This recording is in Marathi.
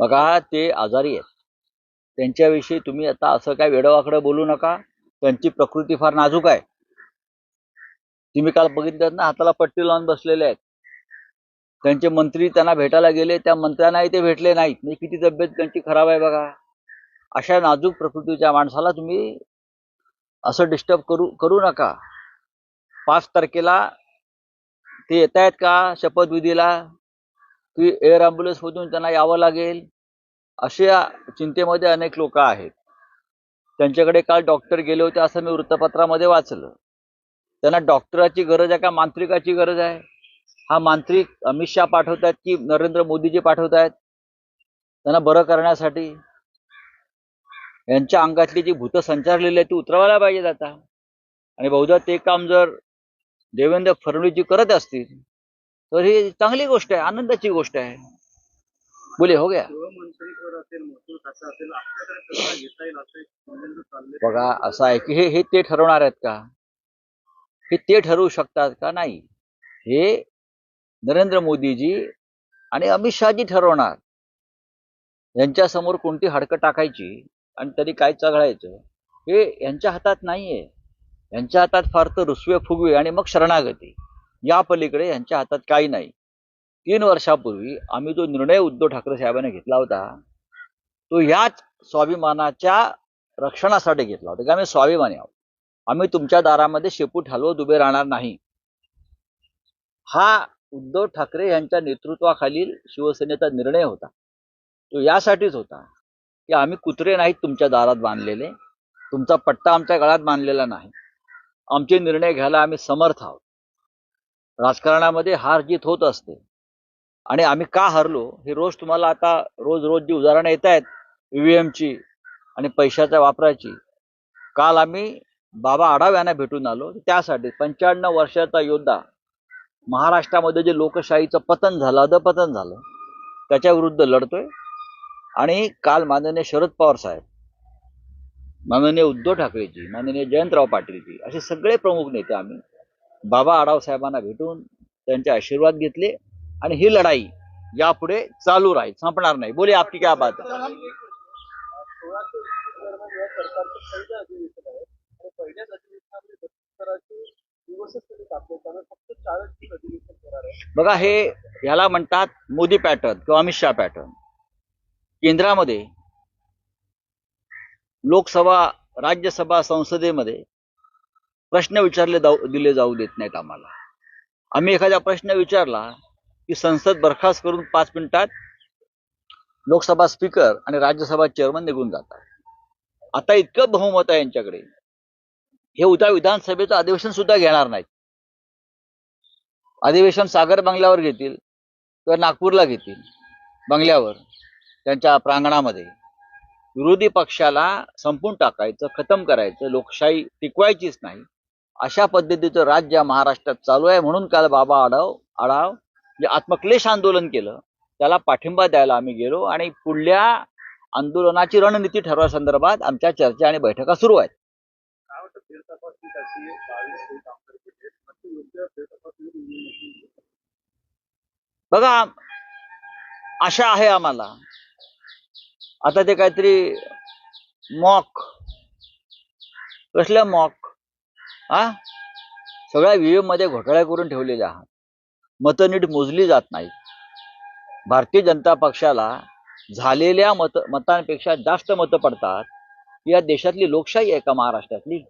बघा ते आजारी आहेत. त्यांच्याविषयी तुम्ही आता असं काय वेडवाकडं बोलू नका. त्यांची प्रकृती फार नाजूक आहे. तुम्ही काल बघितलं ना हाताला पट्टी लावून बसलेले आहेत. त्यांचे मंत्री त्यांना भेटायला गेले त्या मंत्र्यांनाही ते भेटले नाहीत. म्हणजे किती तब्येत त्यांची खराब आहे बघा. अशा नाजूक प्रकृतीच्या माणसाला तुम्ही असं डिस्टर्ब करू करू नका. पाच तारखेला ते येत आहेत का? शपथविधीला? की एअर ॲम्ब्युलन्स मधून त्यांना यावं लागेल अशा चिंतेमध्ये अनेक लोक आहेत. त्यांच्याकडे काल डॉक्टर गेले होते असं मी वृत्तपत्रामध्ये वाचलं. त्यांना डॉक्टराची गरज आहे का मांत्रिकाची गरज आहे? हा मांत्रिक अमित शहा पाठवत आहेत की नरेंद्र मोदीजी पाठवत आहेत त्यांना बरं करण्यासाठी? यांच्या अंगातली जी भूत संचारलेली आहे ती उतरवायला पाहिजेत आता. आणि बहुधा ते काम जर देवेंद्र फडणवीसजी करत असतील तर ही चांगली गोष्ट आहे आनंदाची गोष्ट आहे. बोले हो गया? बघा असं आहे की हे हे ते ठरवणार आहेत का? हे ते ठरवू शकतात का? नाही. हे नरेंद्र मोदीजी आणि अमित शहाजी ठरवणार. यांच्या समोर कोणती हडकं टाकायची आणि तरी काय चघळायचं हे यांच्या हातात नाहीये. यांच्या हातात फार तर रुसवे फुगवे आणि मग शरणागती. या पलीकडे यांच्या हातात काही नाही. तीन वर्षापूर्वी आम्ही जो निर्णय उद्धव ठाकरे साहेबांनी घेतला होता तो याच स्वाभिमानाच्या रक्षणासाठी घेतला होता की आम्ही स्वाभिमानी आहोत. आम्ही तुमच्या दारामध्ये शेपूट हलवत उभे राहणार नाही. हा उद्धव ठाकरे यांच्या नेतृत्वाखालील शिवसेनेचा निर्णय होता. तो यासाठीच होता की आम्ही कुत्रे नाहीत तुमच्या दारात बांधलेले तुमचा पट्टा आमच्या गळ्यात बांधलेला नाही. आमचे निर्णय घ्यायला आम्ही समर्थ आहोत. राजकारणामध्ये हार जीत होत असते. आणि आम्ही का हरलो हे रोज तुम्हाला आता रोज रोज जी उदाहरणं येत आहेत ईव्हीएमची आणि पैशाच्या वापराची काल आम्ही बाबा आढाव यांना भेटून आलो. त्यासाठी पंच्याण्णव वर्षाचा योद्धा महाराष्ट्रामध्ये जे लोकशाहीचं पतन झालं अधपतन झालं त्याच्या विरुद्ध लढतोय. आणि काल माननीय शरद पवार साहेब माननीय उद्धव ठाकरेजी माननीय जयंतराव पाटीलजी असे सगळे प्रमुख नेते आम्ही बाबा आढाव साहेबांना भेटून त्यांचे आशीर्वाद घेतले आणि ही लढाई यापुढे चालू राहील संपणार नाही. बोले आपकी काय बात बघा हे ह्याला म्हणतात मोदी पॅटर्न किंवा अमित शहा पॅटर्न केंद्रामध्ये लोकसभा राज्यसभा संसदेमध्ये प्रश्न विचारले जाऊ दिले जाऊ देत नाहीत आम्हाला. आम्ही एखादा प्रश्न विचारला की संसद बरखास्त करून पाच मिनिटात लोकसभा स्पीकर आणि राज्यसभा चेअरमन निघून जातात. आता इतकं बहुमत आहे यांच्याकडे. हे उद्या विधानसभेचं अधिवेशन सुद्धा घेणार नाहीत. अधिवेशन सागर बंगल्यावर घेतील किंवा नागपूरला घेतील बंगल्यावर त्यांच्या प्रांगणामध्ये. विरोधी पक्षाला संपून टाकायचं खतम करायचं लोकशाही टिकवायचीच नाही. अशा पद्धतीचं राज्य महाराष्ट्रात चालू आहे. म्हणून काल बाबा आढाव आढाव जे आत्मक्लेश आंदोलन केलं त्याला पाठिंबा द्यायला आम्ही गेलो आणि पुढल्या आंदोलनाची रणनीती ठरवण्यासंदर्भात आमच्या चर्चा आणि बैठका सुरू आहेत. बघा आशा आहे आम्हाला. आता ते काहीतरी मॉक कसलं मॉक? आ सगळ्या व्हीएममध्ये घोटाळ्या करून ठेवलेले आहात. मतं नीट मोजली जात नाही भारतीय जनता पक्षाला झालेल्या मत मतांपेक्षा जास्त मतं पडतात. या देशातली लोकशाही आहे का महाराष्ट्रातली